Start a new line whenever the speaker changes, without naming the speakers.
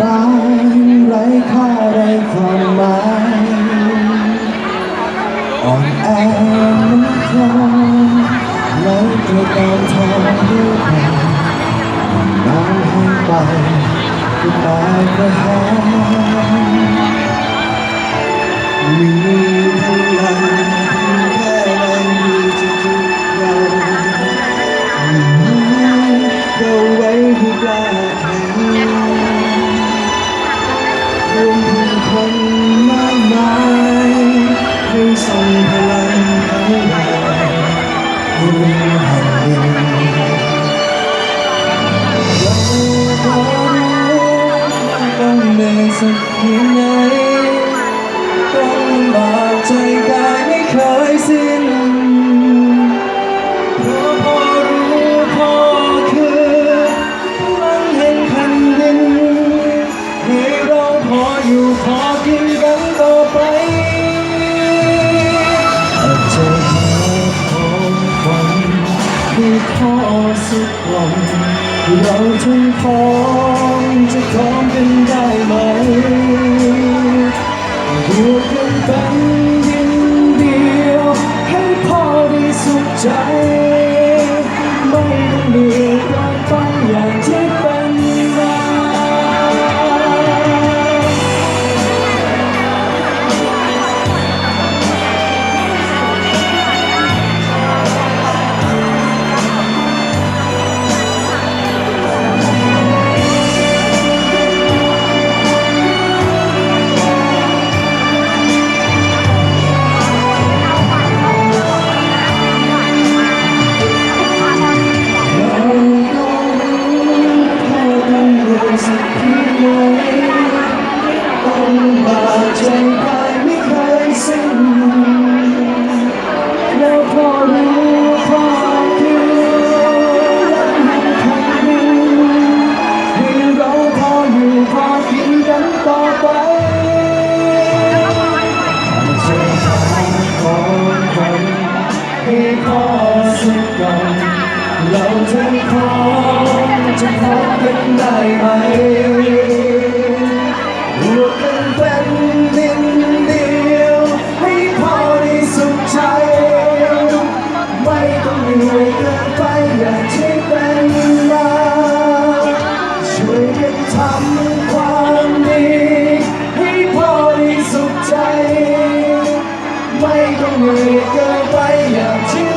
ราะบายไร้ค่าไร้ความหมายอ่อนแอเหมันคลองไหลไปตามทางเรื่อยไปน้ำให้ไปก็ตายกระหาย วมถึงคนมากมายให้ส่งพลังทั้ายให้มีแห่งหนึ่งเราก็รู้ต้องเหนื่อยสักเสุดวันเราทั้งพ้องจะพร้อมกันได้ไหมอยู่กันเป็นดินเดียวให้พ่อได้สุขใจ ไม่ต้องเหนื่อย สักเพียงไหนต้องบาดใจกายไม่เคยสิ้นแล้วพอรู้พ่อคือรักแห่งแผ่นดินให้เราพออยู่พอกินกันต่อไปจะหาของขวัญให้พอสักก่อนเราจะขอ จะพบกันได้ไหมรวมกันเป็นดินเดียว ให้พอได้สุขใจ ไม่ต้องเหนื่อยเกินไปอย่าที่เป็นมาช่วยกันทำความดี ให้พอด้สุขใจ ไม่ต้องเหนื่อยเกินไปอย่าที่